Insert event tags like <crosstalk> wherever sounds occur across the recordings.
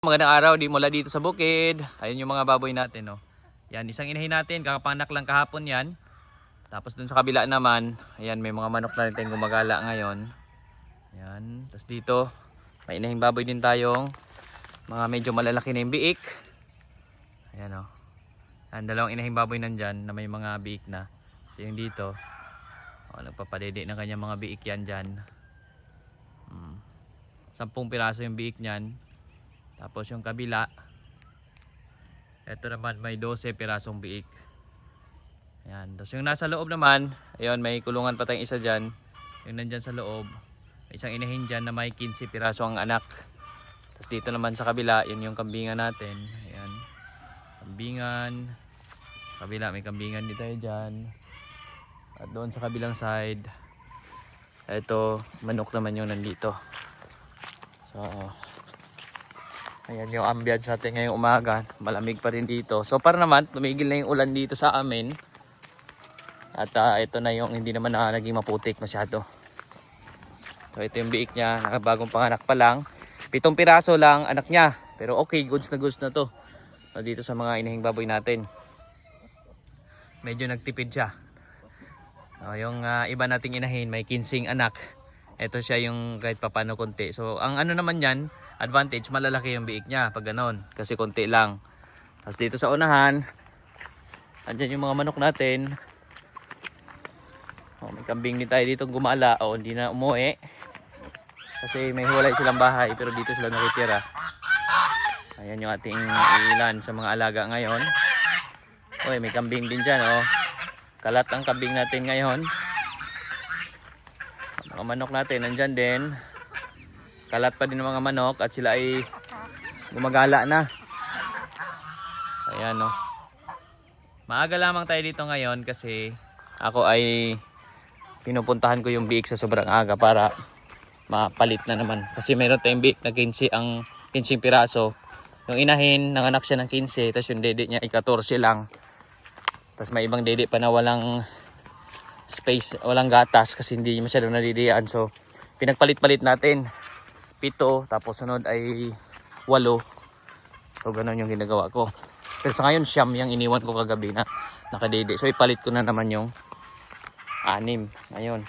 Magandang araw, di mula dito sa bukid. Ayun yung mga baboy natin, no. Yan, isang inahin natin, kakapanak lang kahapon yan. Tapos dun sa kabila naman, ayan, may mga manok na rin tayong gumagala ngayon. Yan, tapos dito, may inahing baboy din tayong mga medyo malalaki na yung biik. Ayan, oh. Ang dalawang inahing baboy nandyan na may mga biik na. So yung dito, oh, nagpapadede ng kanyang mga biik yan dyan. Hmm. Sampung piraso yung biik niyan. Tapos yung kabila, ito naman may 12 pirasong biik. Ayan. Tapos yung nasa loob naman, ayun may kulungan pa tayong isa dyan. Yung nandyan sa loob, isang inahin dyan na may 15 piraso ang anak. Tapos dito naman sa kabila, yun yung kambingan natin. Ayan. Kambingan. Kabila, may kambingan din tayo dyan. At doon sa kabilang side, ito, manok naman yung nandito. So, Ayan yung ambience natin ngayong umaga. Malamig pa rin dito. So para naman, tumigil na yung ulan dito sa amin. At ah, ito na yung hindi naman na naging maputik masyado. So ito yung biik niya. Nakabagong panganak pa lang. Pitong piraso lang anak niya. Pero okay, goods na goods na to. So, dito sa mga inahing baboy natin. Medyo nagtipid siya. So, yung ah, iba nating inahin, may 15 anak. Ito siya yung kahit papano konti. So ang ano naman yan, advantage, malalaki yung biik niya pag ganon. Kasi konti lang. Tapos dito sa unahan, andyan yung mga manok natin. Oh, may kambing din tayo dito gumala. O, hindi na umuwi. Kasi may hulay silang bahay, pero dito sila nakitira. Ayan yung ating ilan sa mga alaga ngayon. Oy, may kambing din dyan, oh. Kalat ang kambing natin ngayon. Mga manok natin, nandyan din. Kalat pa din ng mga manok at sila ay gumagala na. Ayan no. Maaga lamang tayo dito ngayon kasi ako ay pinupuntahan ko yung biik sa sobrang aga para mapalit na naman. Kasi meron tayong biik na 15 ang 15 piraso. Yung inahin, nanganak siya ng 15, tapos yung dede niya ay 14 lang. Tapos may ibang dede pa na walang space, walang gatas kasi hindi masyado nadidiyan. So, pinagpalit-palit natin. Pito, tapos sunod ay walo. So, ganun yung ginagawa ko. Pero sa ngayon, siyam yung iniwan ko kagabi na nakadede. So, ipalit ko na naman yung anim. Ngayon.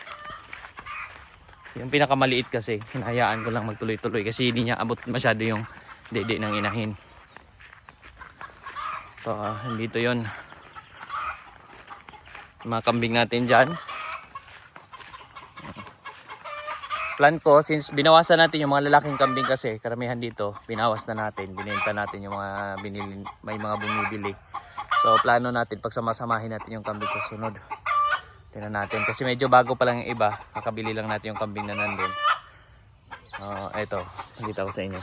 Yung pinakamaliit kasi, hinayaan ko lang magtuloy-tuloy kasi hindi niya abot masyado yung dede ng inahin. So, ah, dito yon mga kambing natin dyan. Plan ko, since binawasan natin yung mga lalaking kambing kasi, karamihan dito, binawas na natin, binenta natin yung mga binili, may mga bumibili. So, plano natin, pagsamasamahin natin yung kambing sa sunod. Tingnan natin, kasi medyo bago pa lang yung iba, nakabili lang natin yung kambing na nandun. Uh, eto, nakita ko sa inyo.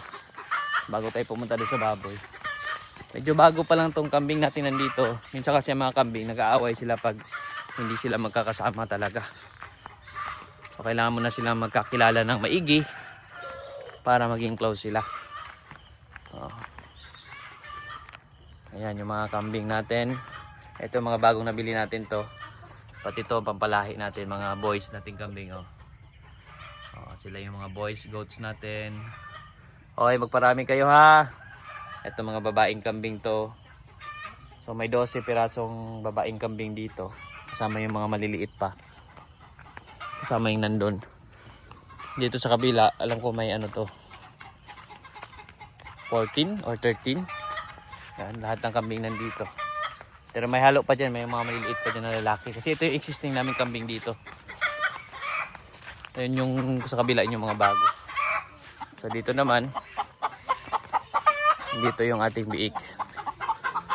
Bago tayo pumunta doon sa baboy. Medyo bago pa lang tong kambing natin nandito. Minsan kasi ang mga kambing, nag-aaway sila pag hindi sila magkakasama talaga. So kailangan mo na sila magkakilala ng maigi para maging close sila. Oh. Ayan yung mga kambing natin. Ito mga bagong nabili natin to. Pati to pampalahi natin mga boys nating kambing oh. oh sila yung mga boys goats natin. Okay, magparami kayo ha. Ito mga babaeng kambing to. So may 12 pirasong babaeng kambing dito. Kasama yung mga maliliit pa. Kasama yung nandun. Dito sa kabila, alam ko may ano to. 14 or 13. Yan, lahat ng kambing nandito. Pero may halo pa dyan, may mga maliliit pa dyan na lalaki. Kasi ito yung existing namin kambing dito. Ayun yung sa kabila, yun yung mga bago. So dito naman, dito yung ating biik.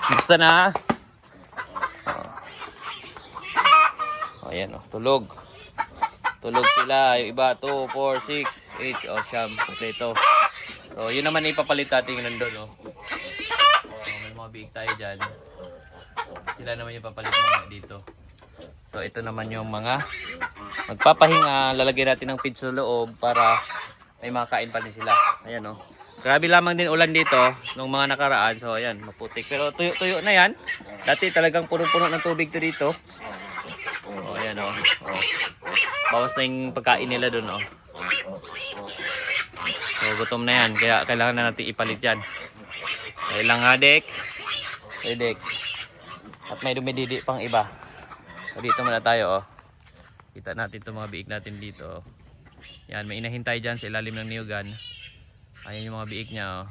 Basta na. Oh, ayan oh, tulog. Tulog sila. Yung iba, 2, 4, 6, 8, oh, siyam. Ito. So, yun naman ipapalit natin yung nandun, oh. Oh, may mga biik tayo dyan. Sila naman yung papalit mga dito. So, ito naman yung mga magpapahinga. Lalagyan natin ng feed sa loob para may makain pa din sila. Ayan, oh. Grabe lamang din ulan dito nung mga nakaraan. So ayan, maputik. Pero tuyo-tuyo na yan. Dati talagang puno-puno ng tubig to dito. Oh, ayan oh. oh. Bawas na yung pagkain nila doon oh. So gutom na yan. Kaya kailangan na natin ipalit yan. Kaya lang nga, Dek. Hey, Dek. At may dumididi pang iba. So, dito muna tayo, oh. Kita natin itong mga biik natin dito, oh. Yan, may inahintay dyan sa ilalim ng niyugan. Ayan yung mga biik niya, oh.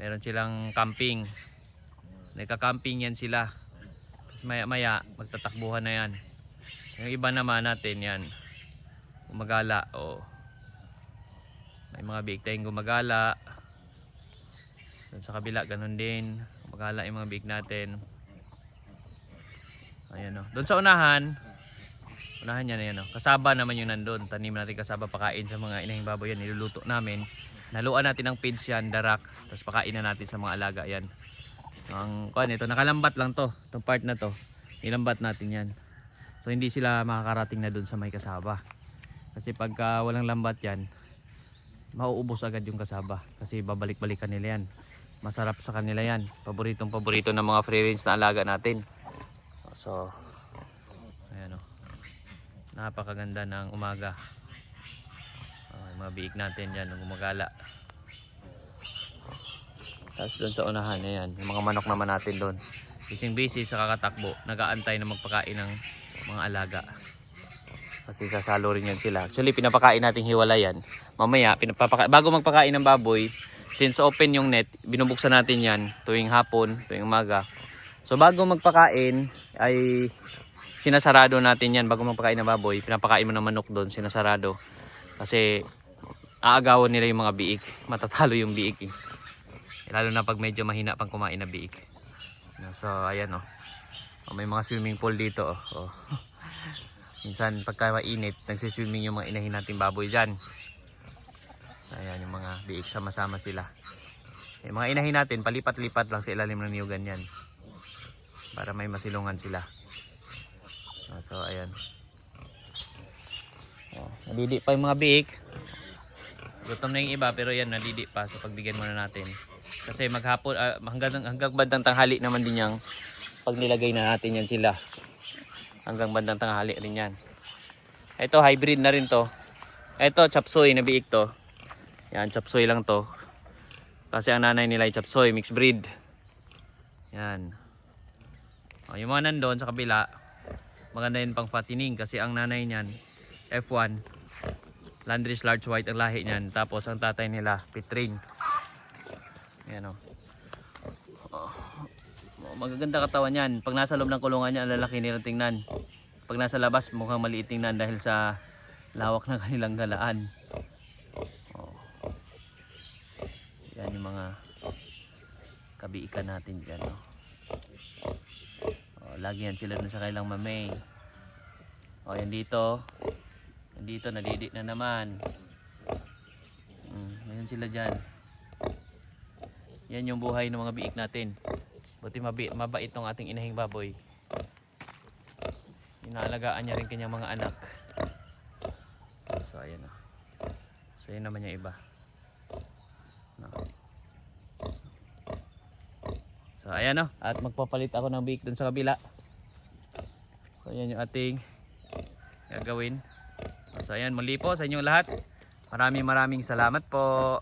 Meron silang camping. Nagka-camping yan sila. Maya maya, magtatakbuhan na yan. Yung iba naman natin yan. Gumagala, oh. May mga biik tayong gumagala. Sa kabila, ganun din. Gumagala yung mga biik natin. Ayan o. Doon sa unahan, unahan yan, ayan o. Kasaba naman yung nandun. Tanim natin kasaba pakain sa mga inahing baboy yan. Niluluto namin. Naluan natin ng feeds yan, darak. Tapos pakain na natin sa mga alaga yan. Ang kuan ito, nakalambat lang to. Itong part na to. Nilambat natin yan. So hindi sila makakarating na doon sa may kasaba. Kasi pagka walang lambat yan, mauubos agad yung kasaba. Kasi babalik-balikan nila yan. Masarap sa kanila yan. Paboritong paborito ng mga free range na alaga natin. So, ayan o. Napakaganda ng umaga. Yung mga biik natin yan, gumagala. Tapos doon sa unahan, ayan, yung mga manok naman natin doon. Bising busy sa kakatakbo, nagaantay na magpakain ng mga alaga. Kasi sasalo rin yan sila. Actually, pinapakain natin hiwala yan. Mamaya, pinapapaka bago magpakain ng baboy, since open yung net, binubuksan natin yan tuwing hapon, tuwing umaga. So bago magpakain, ay sinasarado natin yan bago magpakain ng baboy. Pinapakain mo ng manok doon, sinasarado. Kasi aagawan nila yung mga biik. <laughs> Matatalo yung biik eh. Lalo na pag medyo mahina pang kumain na biik. So ayan oh. Oh, may mga swimming pool dito oh. oh. Minsan pagka mainit, nagsiswimming yung mga inahin nating baboy dyan. Ayan yung mga biik sama-sama sila. Yung mga inahin natin, palipat-lipat lang sa ilalim ng niyugan yan. Para may masilungan sila. Oh, so ayan. Oh, nadidi pa yung mga biik. Gutom na yung iba pero yan nadidi pa so pagbigyan muna natin. Kasi maghapon ah, hanggang hanggang bandang tanghali naman din yang pag nilagay na natin yan sila. Hanggang bandang tanghali rin yan. Ito hybrid na rin to. Ito chapsoy na biik to. Yan chapsoy lang to. Kasi ang nanay nila ay chapsoy mixed breed. Yan. O, yung mga nandun sa kabila, maganda yun pang fattening kasi ang nanay niyan F1 Landry's large white ang lahi niyan tapos ang tatay nila Pitrin yan o magaganda katawan yan. Pag nasa loob ng kulungan niya lalaki nilang tingnan. Pag nasa labas mukhang maliit tingnan dahil sa lawak ng <laughs> kanilang galaan. Oh. yan yung mga kabiikan natin dyan oh. Oh, lagi yan sila dun sa kailang mamay. O yan dito. Yan dito nadidi na naman. Mm, yan sila dyan. Yan yung buhay ng mga biik natin buti mabi, mabait tong ating inahing baboy. Inaalagaan niya rin kanyang mga anak. So ayan o so yun naman yung iba. So ayan o at magpapalit ako ng biik dun sa kabila. So yan yung ating gagawin. So ayan muli po sa inyong lahat. Maraming maraming salamat po